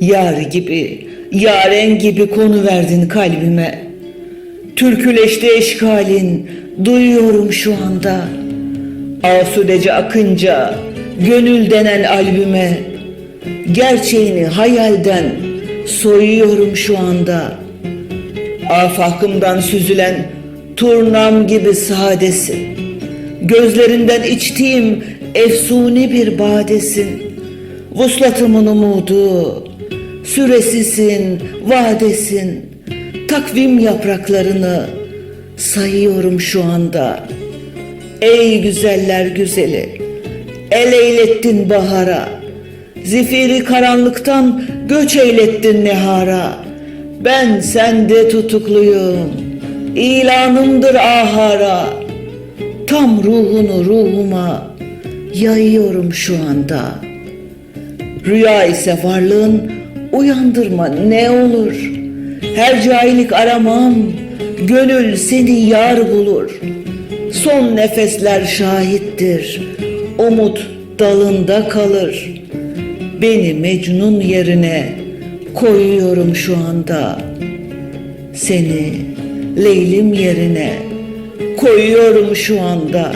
Yar gibi, yaren gibi konu verdin kalbime. Türküleşti eşkalin, duyuyorum şu anda. Asudece akınca, gönül denen albüme. Gerçeğini hayalden soyuyorum şu anda. Afakımdan süzülen turnam gibi sadesin. Gözlerinden içtiğim efsuni bir badesin. Vuslatımın umudu, süresisin, vadesin. Takvim yapraklarını sayıyorum şu anda. Ey güzeller güzeli, el eylettin bahara. Zifiri karanlıktan göç eylettin nehara. Ben sende tutukluyum, ilanımdır ahara. Tam ruhunu ruhuma yayıyorum şu anda. Rüya ise varlığın uyandırma ne olur. Her cahillik aramam, gönül seni yar bulur. Son nefesler şahittir, umut dalında kalır. Beni Mecnun yerine koyuyorum şu anda. Seni Leylim yerine koyuyorum şu anda.